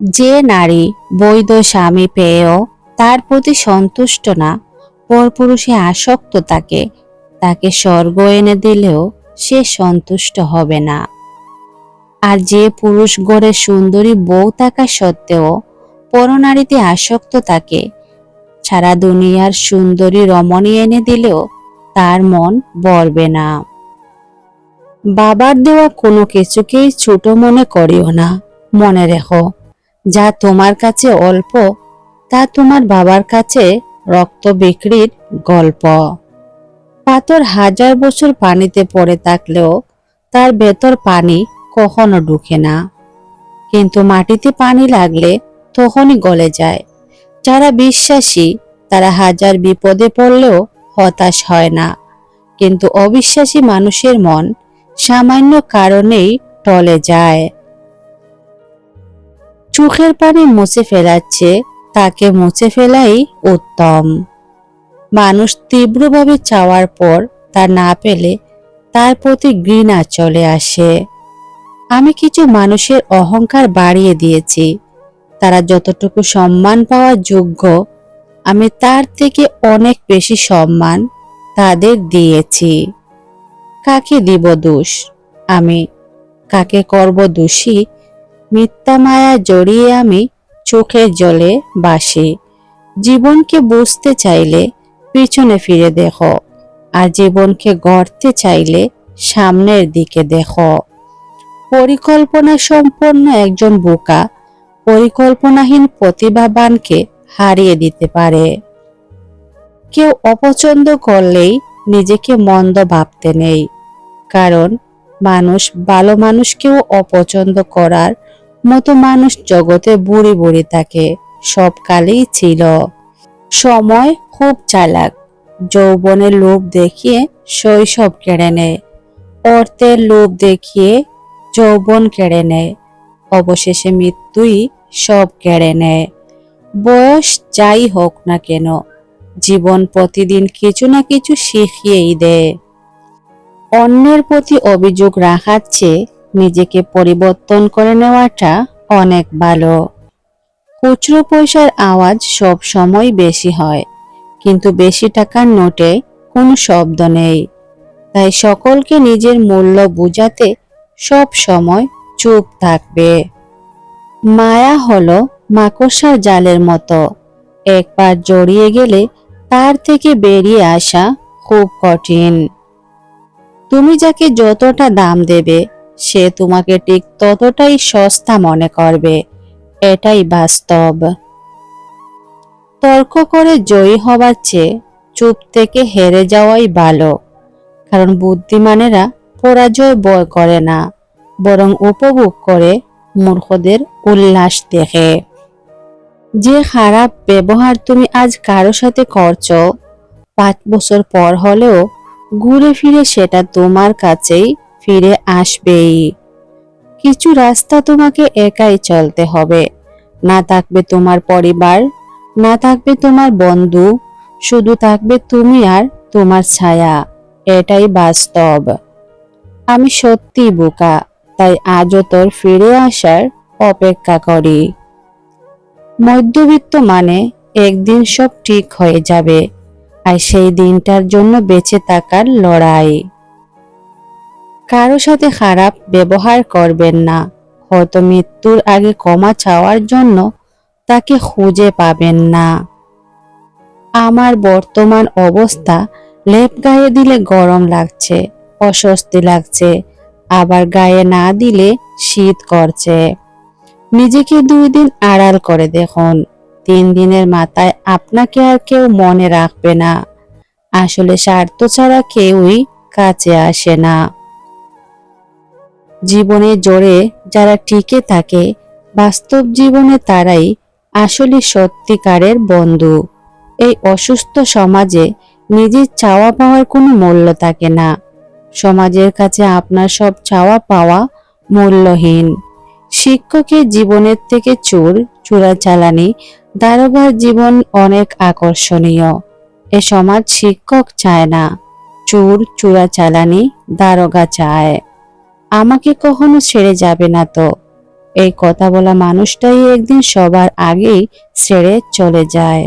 যে নারী বৈধ স্বামী পেয়েও তার প্রতি সন্তুষ্ট না, পরপুরুষে আসক্ত তাকে তাকে স্বর্গ এনে দিলেও সে সন্তুষ্ট হবে না। আর যে পুরুষ গড়ে সুন্দরী বউ থাকা সত্ত্বেও পরনারীতে আসক্ত তাকে, সারা দুনিয়ার সুন্দরী রমণী এনে দিলেও তার মন ভরবে না। বাবার দেওয়া কোনো কিছুকেই ছোট মনে করিও না। মনে রেখো যা তোমার কাছে অল্প, তা তোমার বাবার কাছে রক্ত বিক্রির গল্প। পাথর হাজার বছর পানিতে পড়ে থাকলেও তার ভেতর পানি কখনো ঢুকে না। কিন্তু মাটিতে পানি লাগলে তখনই গলে যায়। যারা বিশ্বাসী, তারা হাজার বিপদে পড়লেও হতাশ হয় না। কিন্তু অবিশ্বাসী মানুষের মন সামান্য কারণেই টলে যায়। চোখের পানি মুছে ফেলাচ্ছে, তাকে মুছে ফেলাই উত্তম। মানুষ তীব্রভাবে চাওয়ার পর তা না পেলে তার প্রতি ঘৃণা চলে আসে। আমি কিছু মানুষের অহংকার বাড়িয়ে দিয়েছি। তারা যতটুকু সম্মান পাওয়ার যোগ্য, আমি তার থেকে অনেক বেশি সম্মান তাদের দিয়েছি। কাকে দিব দোষ? আমি কাকে করব দোষী মিথ্যা মায়া জড়িয়ে আমি চোখের জলে বাসি। জীবনকে বুঝতে চাইলে পিছনে ফিরে দেখো, আর জীবনকে গড়তে চাইলে সামনের দিকে দেখো। পরিকল্পনা সম্পন্ন একজন বোকা পরিকল্পনাহীন প্রতিভাবানকে হারিয়ে দিতে পারে। কেউ অপছন্দ করলেই নিজেকে মন্দ ভাবতে নেই, কারণ মানুষ ভালো মানুষকেও অপছন্দ করার মতো মানুষ জগতে বুড়ি বুড়ি থাকে সব কালেই ছিল। সময় খুব চালাক, যৌবনের লোভ দেখিয়ে শৈশব কেড়ে নেয়, অর্থের লোভ দেখিয়ে যৌবন কেড়ে নেয়, অবশেষে মৃত্যুই সব কেড়ে নেয়। বয়স যাই হোক না কেন, জীবন প্রতিদিন কিছু না কিছু শিখিয়েই দেয়। অন্যের প্রতি অভিযোগ রাখার চেয়ে নিজেকে পরিবর্তন করে নেওয়াটা অনেক ভালো। খুচরো পয়সার আওয়াজ সব সময় বেশি হয়, কিন্তু বেশি টাকার নোটে কোনো শব্দ নেই। তাই সকলকে নিজের মূল্য বুঝাতে সব সময় চুপ থাকবে। মায়া হলো মাকড়সার জালের মতো। একবার জড়িয়ে গেলে তার থেকে বেরিয়ে আসা খুব কঠিন। তুমি যাকে যতটা দাম দেবে সে তোমাকে ঠিক ততটাই সস্তা মনে করবে। এটাই বাস্তব। তর্ক করে জয়ী হবার চেয়ে চুপ থেকে হেরে যাওয়াই ভালো, কারণ বুদ্ধিমানেরা পরাজয় বয় করে না, বরং উপভোগ করে মূর্খদের উল্লাস দেখে। যে খারাপ ব্যবহার তুমি আজ কারও সাথে করছ, পাঁচ বছর পর হলেও ঘুরে ফিরে সেটা তোমার কাছেই ফিরে আসবেই। কিছু রাস্তা তোমাকে একাই চলতে হবে। না থাকবে তোমার পরিবার, না থাকবে তোমার বন্ধু, শুধু থাকবে তুমি আর তোমার ছায়া। এটাই বাস্তব। আমি সত্যি বোকা, তাই আজও তোর ফিরে আসার অপেক্ষা করি। মধ্যবিত্ত মানে একদিন সব ঠিক হয়ে যাবে, আর সেই দিনটার জন্য বেঁচে থাকার লড়াই। কারও সাথে খারাপ ব্যবহার করবেন না। হয়তো মৃত্যুর আগে ক্ষমা চাওয়ার জন্য তাকে খুঁজে পাবেন না। আমার বর্তমান অবস্থা লেপ গায়ে দিলে গরম লাগছে, অস্বস্তি লাগছে, আবার গায়ে না দিলে শীত করছে। নিজেকে দুই দিন আড়াল করে দেখুন, তিন দিনের মাথায় আপনাকে আর কেউ মনে রাখবে না। আসলে স্বার্থ ছাড়া কেউই কাছে আসে না। জীবনে জোরে যারা টিকে থাকে, বাস্তব জীবনে তারাই আসলে সত্যিকারের বন্ধু। এই অসুস্থ সমাজে নিজের চাওয়া পাওয়ার কোনো মূল্য থাকে না। সমাজের কাছে আপনার সব চাওয়া পাওয়া মূল্যহীন। শিক্ষকের জীবনের থেকে চোর চোরাচালানি দারোগার জীবন অনেক আকর্ষণীয়। এ সমাজ শিক্ষক চায় না, চোর চোরাচালানি দারোগা চায়। আমাকে কখনো ছেড়ে যাবে না তো। এই কথা বলা মানুষটাই একদিন সবার আগেই ছেড়ে চলে যায়।